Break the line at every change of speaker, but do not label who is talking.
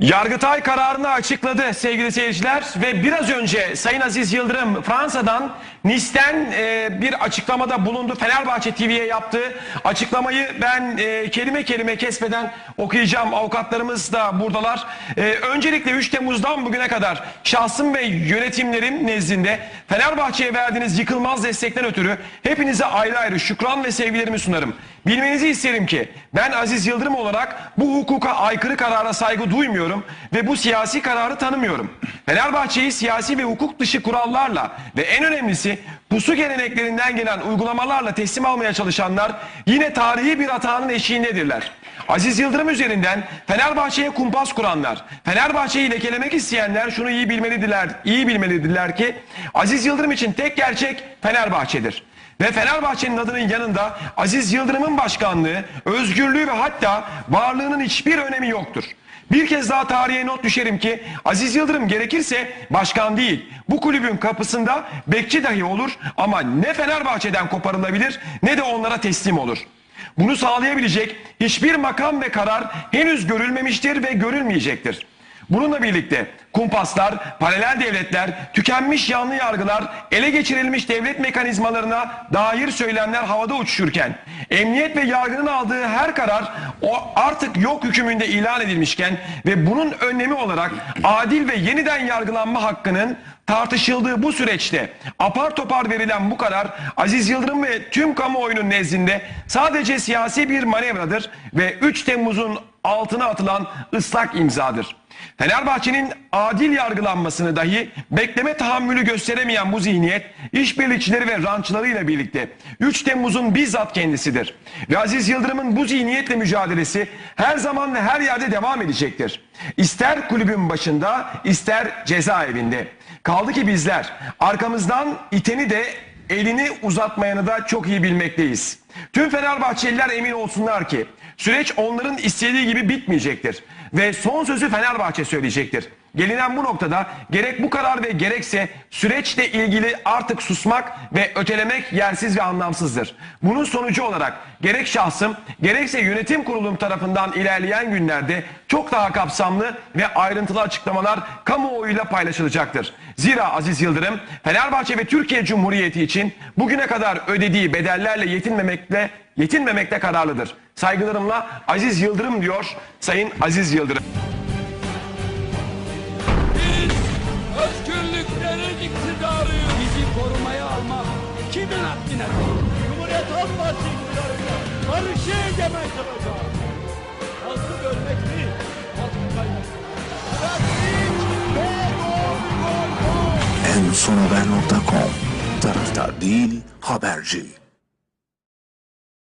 Yargıtay kararını açıkladı sevgili seyirciler ve biraz önce Sayın Aziz Yıldırım Fransa'dan Nice'den e, bir açıklamada bulundu. Fenerbahçe TV'ye yaptığı açıklamayı ben e, kelime kelime kesmeden okuyacağım. Avukatlarımız da buradalar. E, öncelikle 3 Temmuz'dan bugüne kadar şahsım ve yönetimlerim nezdinde Fenerbahçe'ye verdiğiniz yıkılmaz destekten ötürü hepinize ayrı ayrı şükran ve sevgilerimi sunarım. Bilmenizi isterim ki ben Aziz Yıldırım olarak bu hukuka aykırı karara saygı duymuyorum ve bu siyasi kararı tanımıyorum. Fenerbahçe'yi siyasi ve hukuk dışı kurallarla ve en önemlisi pusu geleneklerinden gelen uygulamalarla teslim almaya çalışanlar yine tarihi bir hatanın eşiğindedirler. Aziz Yıldırım üzerinden Fenerbahçe'ye kumpas kuranlar, Fenerbahçe'yi lekelemek isteyenler şunu iyi bilmelidirler, iyi bilmelidirler ki Aziz Yıldırım için tek gerçek Fenerbahçe'dir. Ve Fenerbahçe'nin adının yanında Aziz Yıldırım'ın başkanlığı, özgürlüğü ve hatta varlığının hiçbir önemi yoktur. Bir kez daha tarihe not düşerim ki Aziz Yıldırım gerekirse başkan değil bu kulübün kapısında bekçi dahi olur ama ne Fenerbahçe'den koparılabilir ne de onlara teslim olur. Bunu sağlayabilecek hiçbir makam ve karar henüz görülmemiştir ve görülmeyecektir. Bununla birlikte kumpaslar, paralel devletler, tükenmiş yanlı yargılar, ele geçirilmiş devlet mekanizmalarına dair söylemler havada uçuşurken, emniyet ve yargının aldığı her karar o artık yok hükmünde ilan edilmişken ve bunun önlemi olarak adil ve yeniden yargılanma hakkının tartışıldığı bu süreçte apar topar verilen bu karar Aziz Yıldırım ve tüm kamuoyunun nezdinde sadece siyasi bir manevradır ve 3 Temmuz'un altına atılan ıslak imzadır. Fenerbahçe'nin adil yargılanmasını dahi bekleme tahammülü gösteremeyen bu zihniyet işbirlikçileri ve rançlarıyla birlikte 3 Temmuz'un bizzat kendisidir. Ve Aziz Yıldırım'ın bu zihniyetle mücadelesi her zaman ve her yerde devam edecektir. İster kulübün başında ister cezaevinde. Kaldı ki bizler arkamızdan iteni de elini uzatmayanı da çok iyi bilmekteyiz. Tüm Fenerbahçeliler emin olsunlar ki süreç onların istediği gibi bitmeyecektir. Ve son sözü Fenerbahçe söyleyecektir. Gelinen bu noktada gerek bu karar ve gerekse süreçle ilgili artık susmak ve ötelemek yersiz ve anlamsızdır. Bunun sonucu olarak gerek şahsım gerekse yönetim kurulum tarafından ilerleyen günlerde çok daha kapsamlı ve ayrıntılı açıklamalar kamuoyuyla paylaşılacaktır. Zira Aziz Yıldırım Fenerbahçe ve Türkiye Cumhuriyeti için bugüne kadar ödediği bedellerle yetinmemekle yetinmemekte kararlıdır. Saygılarımla Aziz Yıldırım diyor Sayın Aziz Yıldırım.
İktidarıyız. Bizi korumaya almak kimin haddine? Cumhuriyet Halk Partisi iktidarıyla barışı egemen kılacağız. Halkı bölmek değil, halkı kaybetmek.
En sonhaber.com Taraftar değil haberci.